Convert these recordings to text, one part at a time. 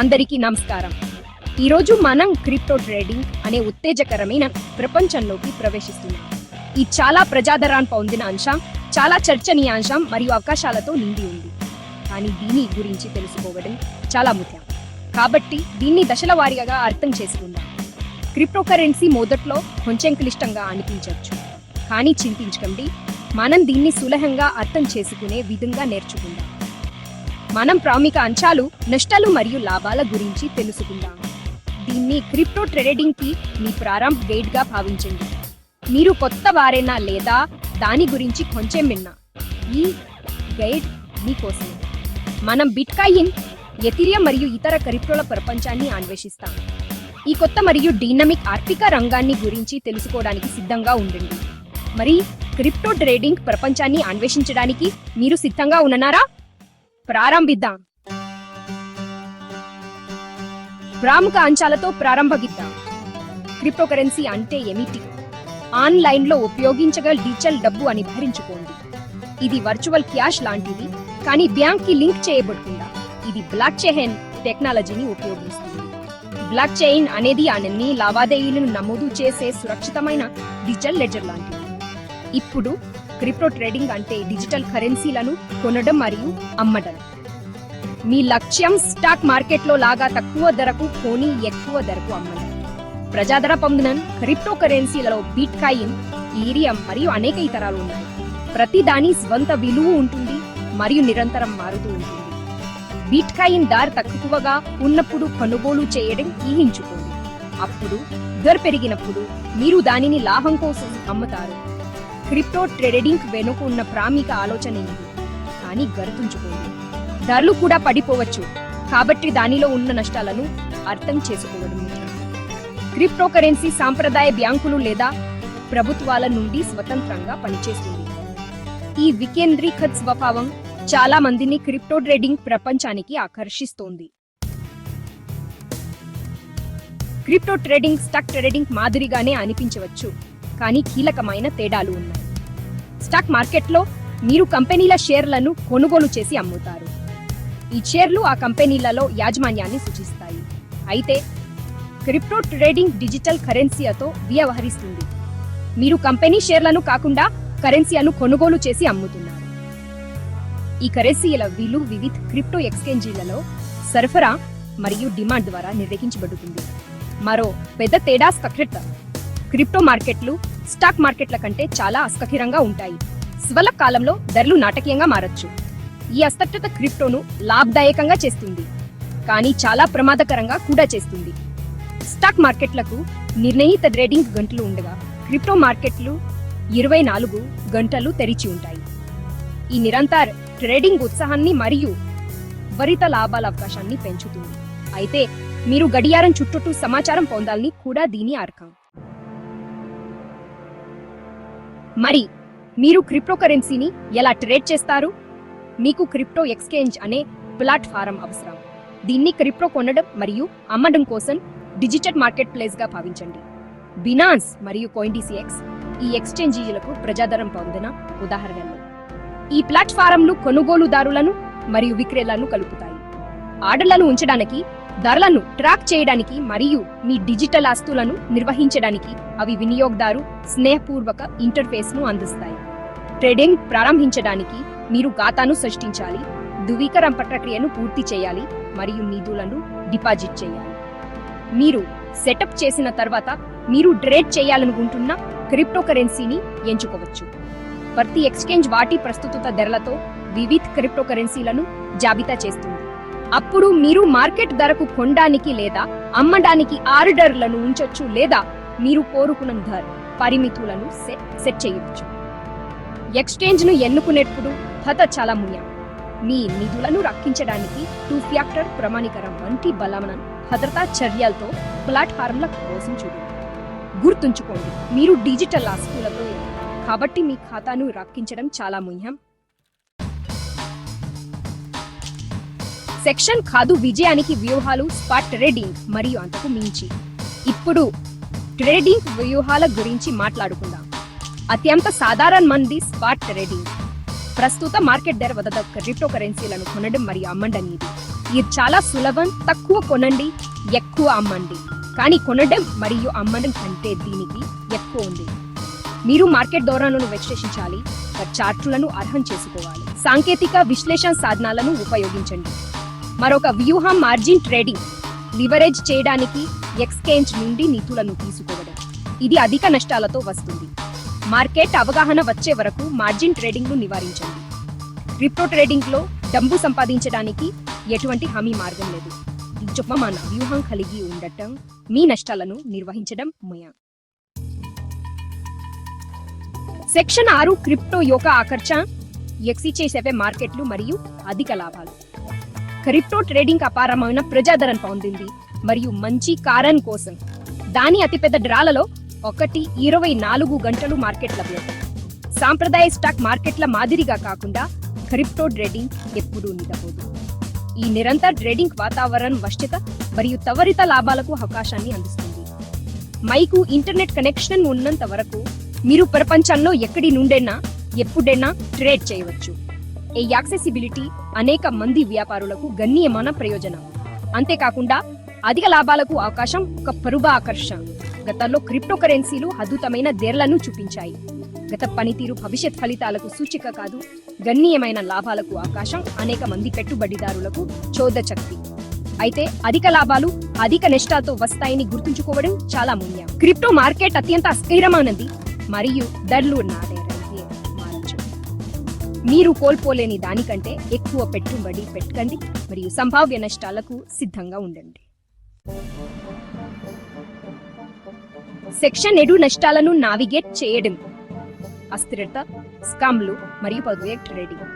అందరికీ నమస్కారం. ఈరోజు మనం క్రిప్టో ట్రేడింగ్ అనే ఉత్తేజకరమైన ప్రపంచంలోకి ప్రవేశిస్తున్నాం. ఈ చాలా ప్రజాదరణ పొందిన అంశం చాలా చర్చనీయాంశం మరియు అవకాశాలతో నిండి ఉంది. కానీ దీని గురించి తెలుసుకోవడం చాలా ముఖ్యం. కాబట్టి దీన్ని దశల వారీగా అర్థం చేసుకుందాం. క్రిప్టో కరెన్సీ మొదట్లో కొంచెం క్లిష్టంగా అనిపించవచ్చు. కానీ చింతించకండి. మనం దీన్ని సులభంగా అర్థం చేసుకునే విధంగా నేర్చుకుందాం. మనం ప్రాముఖ అంశాలు నష్టాలు మరియు లాభాల గురించి తెలుసుకుందాం. దీన్ని క్రిప్టో ట్రేడింగ్కి మీ ప్రారంభ గేట్గా భావించండి. మీరు కొత్త వారైనా లేదా దాని గురించి కొంచెం విన్నా ఈ గైడ్ మీకోసం మనం బిట్కాయిన్ ఎథిరియం మరియు ఇతర క్రిప్టోల ప్రపంచాన్ని అన్వేషిస్తాం. ఈ కొత్త మరియు డైనమిక్ ఆర్థిక రంగాన్ని గురించి తెలుసుకోవడానికి సిద్ధంగా ఉండండి. మరి క్రిప్టో ట్రేడింగ్ ప్రపంచాన్ని అన్వేషించడానికి మీరు సిద్ధంగా ఉన్నారా ప్రారంభిద్దాం. ప్రాముఖ అంశాలతో ప్రారంభగిద్దాం. క్రిప్టో కరెన్సీ అంటే ఏమిటి? ఆన్లైన్లో ఉపయోగించగల డిజిటల్ డబ్బు అని భరించుకోండి. ఇది వర్చువల్ క్యాష్ లాంటిది కానీ బ్యాంక్కి లింక్ చేయబడకుండా ఇది బ్లాక్ చైన్ టెక్నాలజీని ఉపయోగిస్తుంది. బ్లాక్ చైన్ అనేది అన్ని లావాదేవీలను నమోదు చేసే సురక్షితమైన డిజిటల్ లెజర్ లాంటిది. ఇప్పుడు క్రిప్టో ట్రేడింగ్ అంటే డిజిటల్ కరెన్సీలను కొనడం మరియు అమ్మడం. మీ లక్ష్యం స్టాక్ మార్కెట్లో లాగా తక్కువ ధరకు కొని ఎక్కువ ధరకు అమ్మడం. ప్రజాదర పొందిన క్రిప్టో కరెన్సీలలో బిట్ కాయిన్ ఈరియం మరియు అనేక ఇతరాలు ఉన్నాయి. ప్రతి దాని స్వంత విలువ ఉంటుంది మరియు నిరంతరం మారుతూ ఉంటుంది. బిట్ కాయిన్ ధర తక్కువగా ఉన్నప్పుడు కొనుగోలు చేయడం ఊహించుకోండి. అప్పుడు ధర పెరిగినప్పుడు మీరు దానిని లాభం కోసం అమ్ముతారు. క్రిప్టో ట్రేడింగ్ వెనుక ఉన్న ప్రామిక ఆలోచన ఇది. కానీ గర్తుంచుకోండి. ధరలు కూడా పడిపోవచ్చు. కాబట్టి దానిలో ఉన్న నష్టాలను అర్థం చేసుకోవడం క్రిప్టో కరెన్సీ సాంప్రదాయ బ్యాంకులు లేదా ప్రభుత్వాల నుండి స్వతంత్రంగా పనిచేస్తుంది. ఈ వికేంద్రీకత్ స్వభావం చాలా మందిని క్రిప్టో ట్రేడింగ్ ప్రపంచానికి ఆకర్షిస్తోంది. క్రిప్టో ట్రేడింగ్ స్టాక్ ట్రేడింగ్ మాదిరిగానే అనిపించవచ్చు. కానీ కీలకమైన తేడాలు ఉన్నాయి. స్టాక్ మార్కెట్లో మీరు కంపెనీల షేర్లను కొనుగోలు చేసి అమ్ముతారు. ఈ షేర్లు ఆ కంపెనీలలో యాజమాన్యాన్ని సూచిస్తాయి. అయితే క్రిప్టో ట్రేడింగ్ డిజిటల్ కరెన్సీతో వ్యవహరిస్తుంది. మీరు కంపెనీ షేర్లను కాకుండా కరెన్సీలను కొనుగోలు చేసి అమ్ముతున్నారు. ఈ కరెన్సీల విలువ వివిధ క్రిప్టో ఎక్స్చేంజీలలో సరఫరా మరియు డిమాండ్ ద్వారా నిర్వహించబడుతుంది. మరో పెద్ద తేడా స్కక్రిత క్రిప్టో మార్కెట్లు స్టాక్ మార్కెట్ల కంటే చాలా అస్కఖిరంగా ఉంటాయి. స్వల కాలంలో ధరలు నాటకీయంగా మారచ్చు. ఈ అస్తక్రత క్రిప్టోను లాభదాయకంగా చేస్తుంది. కానీ చాలా ప్రమాదకరంగా కూడా చేస్తుంది. స్టాక్ మార్కెట్లకు నిర్ణయిత ట్రేడింగ్ గంటలు ఉండగా క్రిప్టో మార్కెట్లు ఇరవై నాలుగు గంటలు తెరిచి ఉంటాయి. ఈ నిరంతర ట్రేడింగ్ ఉత్సాహాన్ని మరియు త్వరిత లాభాల అవకాశాన్ని పెంచుతుంది. అయితే మీరు గడియారం చుట్టూ సమాచారం పొందాలని కూడా దీని అర్థం మరి మీరు క్రిప్టో కరెన్సీని ఎలా ట్రేడ్ చేస్తారు? మీకు క్రిప్టో ఎక్స్చేంజ్ అనే ప్లాట్ఫారం అవసరం. దీన్ని క్రిప్టో కొనడం మరియు అమ్మడం కోసం డిజిటల్ మార్కెట్ ప్లేస్గా భావించండి. బినాన్స్ మరియు కోయిన్డిసిఎక్స్ ఈ ఎక్స్చేంజీలకు ప్రజాదరం పొందిన ఉదాహరణలు. ఈ ప్లాట్ఫారంలు కొనుగోలుదారులను మరియు విక్రేతలను కలుపుతాయి. ఆర్డర్లను ఉంచడానికి ధరలను ట్రాక్ చేయడానికి మరియు మీ డిజిటల్ ఆస్తులను నిర్వహించడానికి అవి వినియోగదారు స్నేహపూర్వక ఇంటర్ఫేస్ను అందిస్తాయి. ట్రేడింగ్ ప్రారంభించడానికి మీరు ఖాతాను సృష్టించాలి ధృవీకరణ ప్రక్రియను పూర్తి చేయాలి మరియు నిధులను డిపాజిట్ చేయాలి. మీరు సెటప్ చేసిన తర్వాత మీరు ట్రేడ్ చేయాలనుకుంటున్న క్రిప్టో కరెన్సీని ఎంచుకోవచ్చు. ప్రతి ఎక్స్చేంజ్ వాటి ప్రస్తుత ధరలతో వివిధ క్రిప్టో కరెన్సీలను జాబితా చేస్తుంది. అప్పుడు మీరు మార్కెట్ ధరకు కొనడానికి లేదా అమ్మడానికి ఆర్డర్లను ఉంచొచ్చు లేదా మీరు కోరుకున్న ధర పరిమితులను సెట్ సెట్ చేయవచ్చు ఎక్స్చేంజ్ను ఎన్నుకునేటప్పుడు హత చాలా ముఖ్యం. మీ నిధులను రక్షించడానికి టూ ఫ్యాక్టర్ ప్రమాణీకరణ వంటి బలమైన భద్రతా చర్యలతో ప్లాట్ఫారంల కోసం చూడండి. గుర్తుంచుకోండి మీరు డిజిటల్ ఆస్తులతో కాబట్టి మీ ఖాతాను రక్షించడం చాలా ముఖ్యం. సెక్షన్ కాదు విజయానికి వ్యూహాలు స్పాట్ ట్రేడింగ్ మరియు అంతకు మించి. ఇప్పుడు ట్రేడింగ్ వ్యూహాల గురించి మాట్లాడుకుందాం. అత్యంత సాధారణ మంది స్పాట్ ట్రేడింగ్ ప్రస్తుత మార్కెట్ ధర వద్ద క్రిప్టో కరెన్సీలను కొనడం మరియు అమ్మండి ఇది ఇది చాలా సులభం తక్కువ కొనండి ఎక్కువ అమ్మండి. కానీ కొనడం మరియు అమ్మడం కంటే దీనికి ఎక్కువ ఉంది. మీరు మార్కెట్ ధోరణులను విశ్లేషించాలి చార్టులను అర్హం చేసుకోవాలి. సాంకేతిక విశ్లేషణ సాధనాలను ఉపయోగించండి. మరొక వ్యూహం మార్జిన్ ట్రేడింగ్. లివరేజ్ చేయడానికి ఎక్స్చేంజ్ నుండి నిధులను తీసుకోవడం. ఇది అధిక నష్టాలతో వస్తుంది. మార్కెట్ అవగాహన వచ్చే వరకు మార్జిన్ ట్రేడింగ్ను నివారించండి. క్రిప్టో ట్రేడింగ్లో డబ్బు సంపాదించడానికి ఎటువంటి హామీ మార్గం లేదు. మన వ్యూహం కలిగి ఉండటం మీ నష్టాలను నిర్వహించడం ముయా సెక్షన్ ఆరు క్రిప్టో యొక్క ఆకర్ష ఎక్సిచేసేవే మార్కెట్లు మరియు అధిక లాభాలు. క్రిప్టో ట్రేడింగ్ అపారమైన ప్రజాదరణ పొందింది మరియు మంచి కారణం కోసం. దాని అతిపెద్ద డ్రాలలో ఒకటి ఇరవై నాలుగు గంటలు మార్కెట్ లభ్యత సాంప్రదాయ స్టాక్ మార్కెట్ల మాదిరిగా కాకుండా క్రిప్టో ట్రేడింగ్ ఎప్పుడూ నిలబోదు. ఈ నిరంతర ట్రేడింగ్ వాతావరణం వశ్యత మరియు త్వరిత లాభాలకు అవకాశాన్ని అందిస్తుంది. మైకు ఇంటర్నెట్ కనెక్షన్ ఉన్నంత వరకు మీరు ప్రపంచంలో ఎక్కడి నుండైనా ఎప్పుడైనా ట్రేడ్ చేయవచ్చు. ఈ యాక్సెసిబిలిటీ అనేక మంది వ్యాపారులకు గణనీయమైన ప్రయోజనం. అంతేకాకుండా అధిక లాభాలకు అవకాశం ఒక పరుబ ఆకర్షణ. గతంలో క్రిప్టో కరెన్సీలు అద్భుతమైన ధరలను చూపించాయి. గత పనితీరు భవిష్యత్ ఫలితాలకు సూచిక కాదు గణనీయమైన లాభాలకు అవకాశం అనేక మంది పెట్టుబడిదారులకు చోదచక్తి. అయితే అధిక లాభాలు అధిక నష్టాలతో వస్తాయని గుర్తుంచుకోవడం చాలా ముఖ్యం. క్రిప్టో మార్కెట్ అత్యంత అస్థిరమైనది మరియు ధరలు ఉన్నారు మీరు కోల్పోలేని దానికంటే ఎక్కువ పెట్టుబడి పెట్టకండి మరియు సంభావ్య నష్టాలకు సిద్ధంగా ఉండండి. సెక్షన్ ఎడు నష్టాలను నావిగేట్ చేయడం. అస్థిరత స్కామ్లు మరియు పదవే ట్రేడింగ్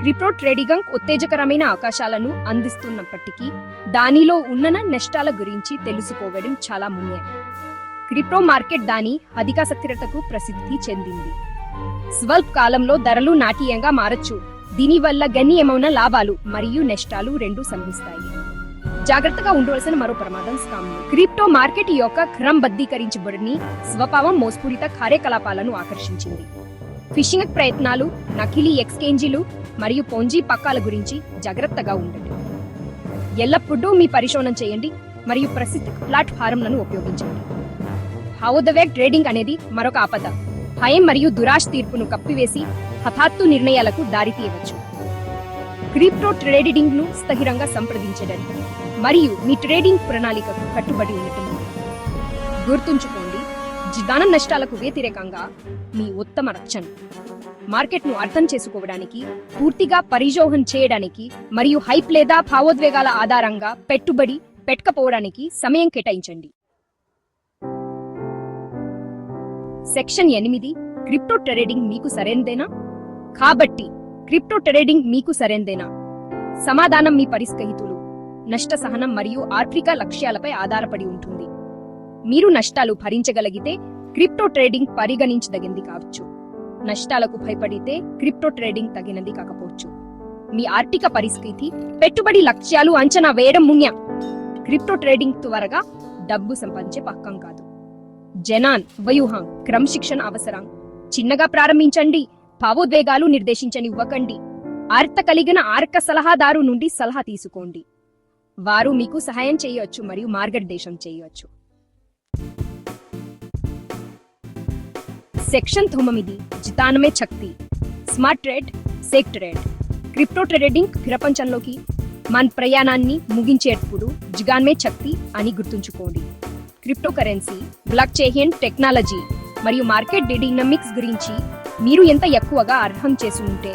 క్రిప్టో ట్రేడింగ్ ఉత్తేజకరమైన అవకాశాలను అందిస్తున్నప్పటికీ దానిలో ఉన్న నష్టాల గురించి తెలుసుకోవడం చాలా ముఖ్యం. క్రిప్టో మార్కెట్ దాని అధిక స్థిరతకు ప్రసిద్ధి చెందింది. స్వల్ప కాలంలో ధరలు నాట్యంగా మారచ్చు. దీనివల్ల గణ్యమైన లాభాలు మరియు నష్టాలు రెండు సంభవిస్తాయి. జాగ్రత్తగా ఉండవలసిన మరో ప్రమాదం స్కామ్లు క్రిప్టో మార్కెట్ యొక్క క్రమబద్ధీకరించబడిని స్వభావం మోసపూరిత కార్యకలాపాలను ఆకర్షించింది. ఫిషింగ్ ప్రయత్నాలు నకిలీ ఎక్స్చేంజీలు మరియు పొంజీ పక్కాల గురించి జాగ్రత్తగా ఉండండి. ఎల్లప్పుడూ మీ పరిశోధన చేయండి మరియు ప్రసిద్ధ ప్లాట్ఫారంలను ఉపయోగించండి. హౌదవేగ్ ట్రేడింగ్ అనేది మరొక ఆపద. భయం మరియు దురాశ తీర్పును కప్పివేసి హఠాత్తు నిర్ణయాలకు దారితీయవచ్చు క్రిప్టో ట్రేడింగ్ను స్థిరంగా సంప్రదించడం మరియు మీ ట్రేడింగ్ ప్రణాళికకు కట్టుబడి ఉండటం. గుర్తుంచుకోండి ధన నష్టాలకు వ్యతిరేకంగా మీ ఉత్తమ రక్షణ. మార్కెట్ను అర్థం చేసుకోవడానికి పూర్తిగా పరిజోహం చేయడానికి మరియు హైప్ లేదా భావోద్వేగాల ఆధారంగా పెట్టుబడి పెట్టకపోవడానికి సమయం కేటాయించండి. సెక్షన్ ఎనిమిది క్రిప్టో ట్రేడింగ్ మీకు సరైనదేనా? కాబట్టి క్రిప్టో ట్రేడింగ్ మీకు సరైనదేనా? సమాధానం మీ పరిస్కహితులు నష్ట సహనం మరియు ఆర్థిక లక్ష్యాలపై ఆధారపడి ఉంటుంది. మీరు నష్టాలు భరించగలిగితే క్రిప్టో ట్రేడింగ్ పరిగణించదగింది కావచ్చు. నష్టాలకు భయపడితే క్రిప్టో ట్రేడింగ్ తగినది కాకపోవచ్చు. మీ ఆర్థిక పరిస్థితి పెట్టుబడి లక్ష్యాలు అంచనా వేయడం ముఖ్యం క్రిప్టో ట్రేడింగ్ త్వరగా డబ్బు సంపాదించే పక్కం కాదు. జనాన్ వయూహాం క్రమశిక్షణ అవసరం. చిన్నగా ప్రారంభించండి భావోద్వేగాలు నిర్దేశించనివ్వకండి. అర్త కలిగిన ఆర్క సలహాదారు నుండి సలహా తీసుకోండి. వారు మీకు సహాయం చేయవచ్చు మరియు మార్గనిర్దేశం చేయవచ్చు సెక్షన్ తొమ్మిది జితానమే శక్తి smart trade safe trade. Crypto trading ప్రపంచంలోకి మన ప్రయాణాన్ని ముగించేటప్పుడు జిగాన్మే శక్తి అని గుర్తుంచుకోండి. Cryptocurrency blockchain technology మరియు మార్కెట్ డైనమిక్స్ గురించి మీరు ఎంత ఎక్కువగా అర్హం చేసి ఉంటే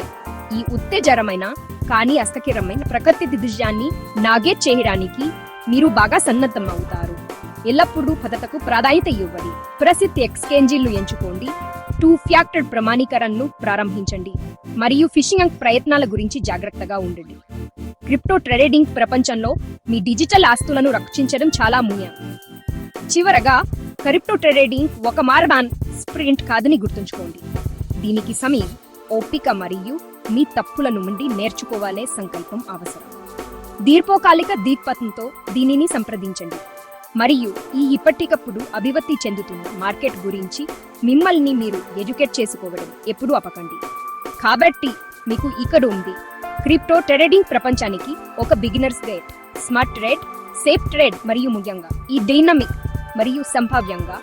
ఈ ఉత్తేజరమైన కానీ అస్తకిరమైన ప్రకృతి దిద్యాన్ని నాగేట్ చేయడానికి మీరు బాగా సన్నద్ధం అవుతారు ఎల్లప్పుడూ భద్రతకు ప్రాధాన్యత ఇవ్వండి ప్రసిద్ధ ఎక్స్చేంజీలు ఎంచుకోండి టూ ఫ్యాక్టర్ ప్రమాణీకరణను ప్రారంభించండి మరియు ఫిషింగ్ ప్రయత్నాల గురించి జాగ్రత్తగా ఉండండి. క్రిప్టో ట్రేడింగ్ ప్రపంచంలో మీ డిజిటల్ ఆస్తులను రక్షించడం చాలా ముఖ్యం. చివరగా క్రిప్టో ట్రేడింగ్ ఒక మారథాన్ స్ప్రింట్ కాదని గుర్తుంచుకోండి. దీనికి సమయం ఓపిక మరియు మీ తప్పుల నుండి నేర్చుకోవాలే సంకల్పం అవసరం. దీర్ఘకాలిక దీక్పథంతో దీనిని సంప్రదించండి. మరియు ఈ ఇప్పటికప్పుడు అభివృద్ధి చెందుతున్న మార్కెట్ గురించి మిమ్మల్ని మీరు ఎడ్యుకేట్ చేసుకోవడం ఎప్పుడూ అపకండి కాబట్టి మీకు ఇక్కడ ఉంది. క్రిప్టో ట్రేడింగ్ ప్రపంచానికి ఒక beginner's guide smart trade safe trade మరియు ముఖ్యంగా ఈ డైనమిక్ మరియు సంభావ్యంగా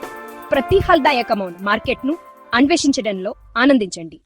ప్రతిఫలదాయకమైన మార్కెట్ను అన్వేషించడంలో ఆనందించండి.